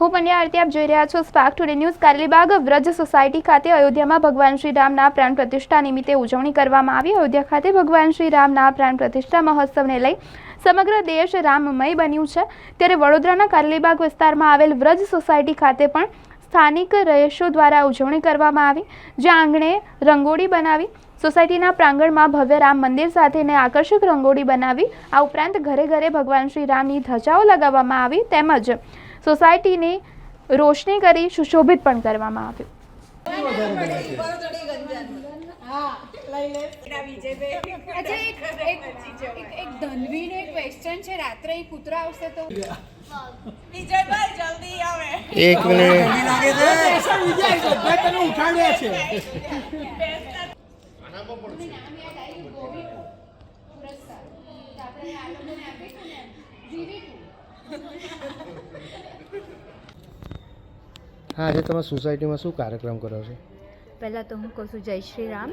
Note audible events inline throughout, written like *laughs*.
હું પંડ્યા આરતી, આપ જોઈ રહ્યા છો Spark Today news Karelibaug Vraj society ખાતે અયોધ્યામાં ભગવાન શ્રી રામના પ્રાણ પ્રતિષ્ઠા નિમિત્તે ઉજવણી કરવામાં આવી. અયોધ્યા ખાતે ભગવાન શ્રી રામના પ્રાણ પ્રતિષ્ઠા મહોત્સવને લઈ સમગ્ર દેશ રામમય બન્યું છે. ત્યારે વડોદરાના કારેલીબાગ વિસ્તારમાં આવેલ વ્રજ સોસાયટી ખાતે પણ સ્થાનિક રહીશો દ્વારા ઉજવણી કરવામાં આવી, જ્યાં આંગણે રંગોળી બનાવી, સોસાયટીના પ્રાંગણમાં ભવ્ય રામ મંદિર સાથેને આકર્ષક રંગોળી બનાવી, આ ઉપરાંત ઘરે ઘરે ભગવાન શ્રી રામની ધજાઓ લગાવવામાં આવી તેમજ સોસાયટીને રોશની કરી સુશોભિત પણ કરવામાં આવ્યું. એક *laughs* હા, આજે તમે સોસાયટીમાં શું કાર્યક્રમ કરો છો? પહેલાં તો હું કહું છું જય શ્રી રામ.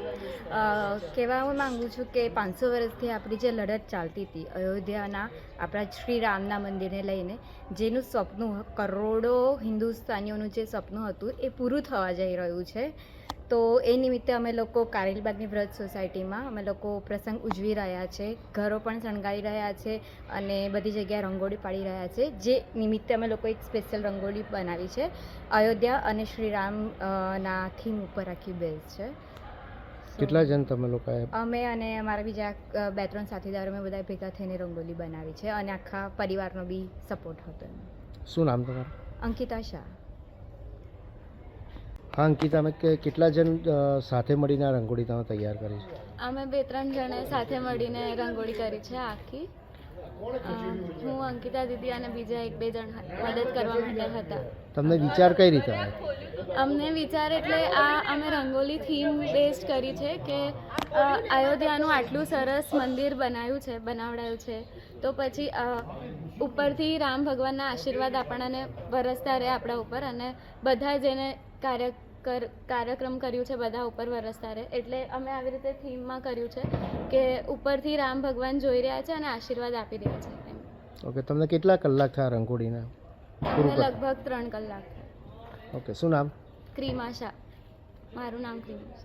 કહેવા હું માગું છું કે પાંચસો વર્ષથી આપણી જે લડત ચાલતી હતી, અયોધ્યાના આપણા શ્રી રામના મંદિરને લઈને, જેનું સપનું કરોડો હિન્દુસ્તાનીઓનું જે સપનું હતું, એ પૂરું થવા જઈ રહ્યું છે. તો એ નિમિત્તે અમે લોકો કારેલબાગની વ્રત સોસાયટીમાં અમે લોકો પ્રસંગ ઉજવી રહ્યા છે. ઘરો પણ શણગારી રહ્યા છે અને બધી જગ્યાએ રંગોળી પાડી રહ્યા છે. જે નિમિત્તે અમે લોકો એક સ્પેશિયલ રંગોળી બનાવી છે. અયોધ્યા અને શ્રીરામ ના થીમ ઉપર આખી બેઝ છે. કેટલા જણ તમે લોકો અમે અને અમારા બીજા બે ત્રણ સાથીદારો અમે બધા ભેગા થઈને રંગોલી બનાવી છે અને આખા પરિવારનો બી સપોર્ટ હતો શું નામ તમારું? અંકિતા શાહ. હા અંકિતા અમે કેટલા જણ સાથે મળીને આ રંગોળી તમે તૈયાર કરી છે? અમે બે ત્રણ જણે સાથે મળીને રંગોળી કરી છે આખી. હું અંકિતા દીદી અને બીજા એક બે જણ મદદ કરવા માટે હતા. તમને વિચાર કઈ રીતે આવ્યો અમને વિચાર એટલે આ અમે રંગોલી થીમ બેસ્ડ કરી છે કે અયોધ્યાનું આટલું સરસ મંદિર બનાવ્યું છે બનાવડાયું છે. તો પછી ઉપરથી રામ ભગવાનના આશીર્વાદ આપણને વરસતા રહે આપણા ઉપર અને બધા જેને કાર્ય કર કાર્યક્રમ કર્યું છે બધા ઉપર વરસતા રહે એટલે અમે આવી રીતે થીમમાં કર્યું છે કે ઉપરથી રામ ભગવાન જોઈ રહ્યા છે અને આશીર્વાદ આપી રહ્યા છે ઓકે તમને કેટલા કલાક થયા રંગોળીને? લગભગ ત્રણ કલાક ઓકે શું નામ? ક્રીમા શાહ મારું નામ ક્રીમા